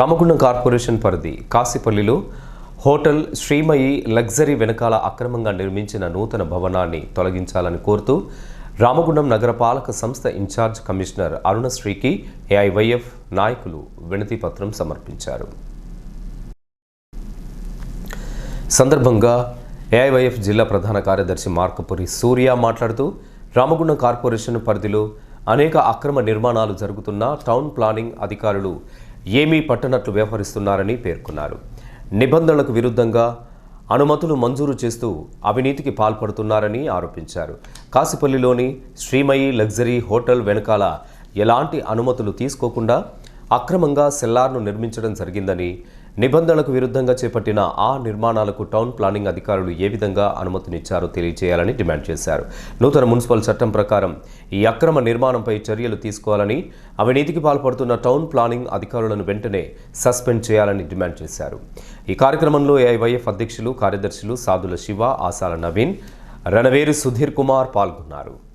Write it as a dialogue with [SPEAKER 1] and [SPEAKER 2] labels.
[SPEAKER 1] Ramagundam corporation పరిధి కాసిపల్లిలో hotel Srimayi luxury వెనకాల అక్రమంగా నిర్మించిన నూతన భవనాన్ని తొలగించాలని కోరుతూ రామగుండం నగరపాలక సంస్థ ఇన్ఛార్జ్ కమిషనర్ అరుణశ్రీకి ఏఐవైఎఫ్ నాయకులు వినతిపత్రం సమర్పించారు. సందర్భంగా ఏఐవైఎఫ్ జిల్లా ప్రధాన కార్యదర్శి మార్కపురి సూర్య మాట్లాడుతూ రామగుండం కార్పొరేషన్ పరిధిలో అనేక అక్రమ నిర్మాణాలు జరుగుతున్నా టౌన్ ప్లానింగ్ అధికారులు ఏమీ పట్టనట్లు వ్యవహరిస్తున్నారని పేర్కొన్నారు. నిబంధనలకు విరుద్ధంగా అనుమతులు మంజూరు చేస్తూ అవినీతికి పాల్పడుతున్నారని ఆరోపించారు. కాసిపల్లిలోని శ్రీమయి లగ్జరీ హోటల్ వెనకాల ఎలాంటి అనుమతులు తీసుకోకుండా అక్రమంగా సెల్లార్ను నిర్మించడం జరిగిందని నిబంధనలకు విరుద్ధంగా చేపట్టిన ఆ నిర్మాణాలకు టౌన్ ప్లానింగ్ అధికారులు ఏ విధంగా అనుమతినిచ్చారో తెలియజేయాలని డిమాండ్ చేశారు. నూతన మున్సిపల్ చట్టం ప్రకారం ఈ అక్రమ నిర్మాణంపై చర్యలు తీసుకోవాలని అవినీతికి పాల్పడుతున్న టౌన్ ప్లానింగ్ అధికారులను వెంటనే సస్పెండ్ చేయాలని డిమాండ్ చేశారు. ఈ కార్యక్రమంలో ఏఐవైఎఫ్ అధ్యక్షులు కార్యదర్శులు సాధుల శివ ఆసాల నవీన్ రణవేరు సుధీర్ కుమార్ పాల్గొన్నారు.